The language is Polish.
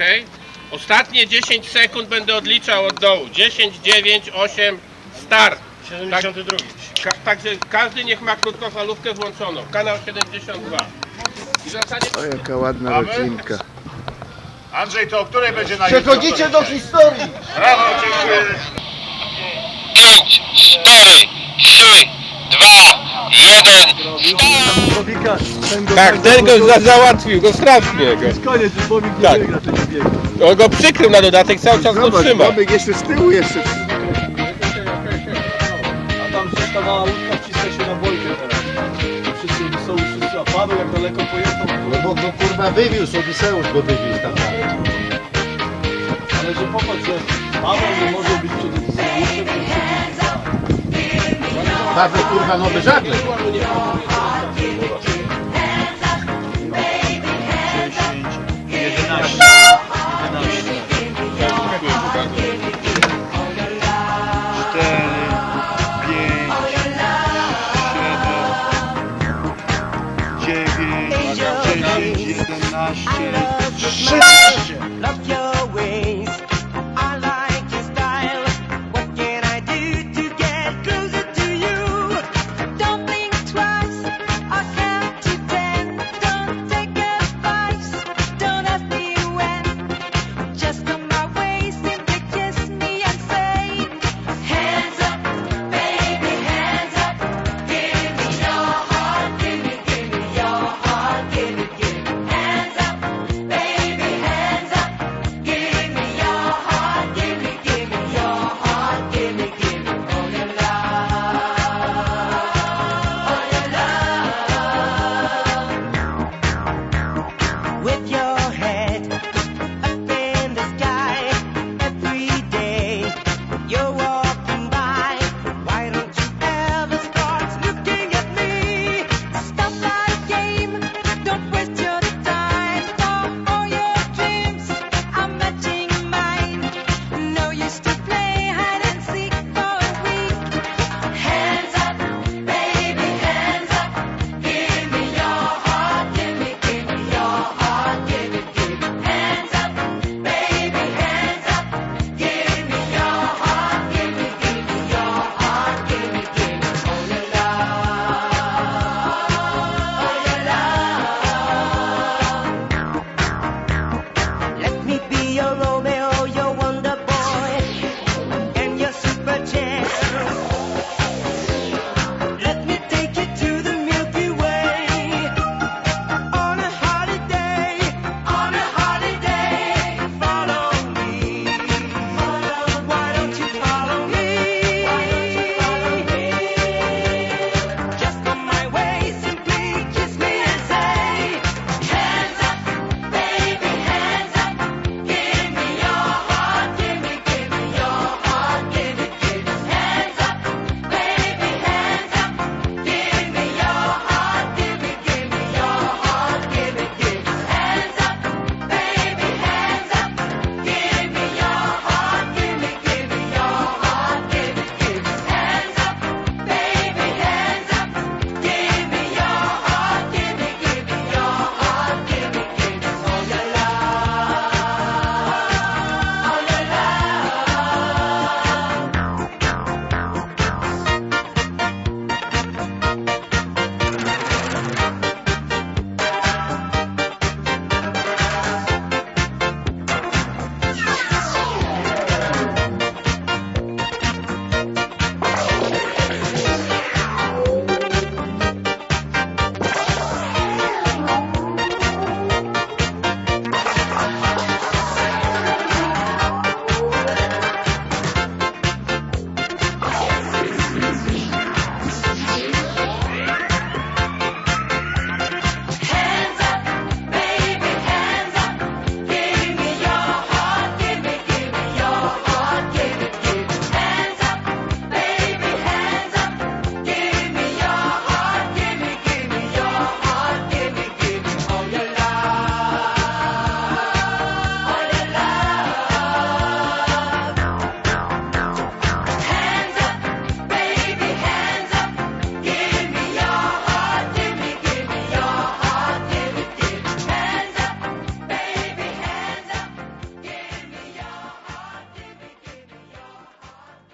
ok? Ostatnie 10 sekund będę odliczał od dołu. 10, 9, 8, start. 72. Ka także każdy niech ma krótkofalówkę włączoną. Kanał 72. I w zasadzie O, jaka ładna rodzinka. Andrzej, to o której będzie na Przechodzicie do historii! Brawo, dziękuję. 5, 4, 3, 2, 1, Bobika, ten go Tak, ten go za załatwił, go strasznie go. Koniec, już Bobik nie Tak. wygra tego biegu. On go przykrył na dodatek, cały czas go Zobacz, trzyma. Bobek jeszcze z tyłu jeszcze. A tam ta mała łódka wciska się na bojkę teraz. Wszyscy są wszyscy, a Paweł jak daleko pojechał, No bo go kurwa wywiózł, Odyseusz go wywiózł tam. ale że popatrz, że Paweł nie może być przed tym łódkiem, to Paweł kurwa nowy żagle. 10, 11. shit. Shit. Shit.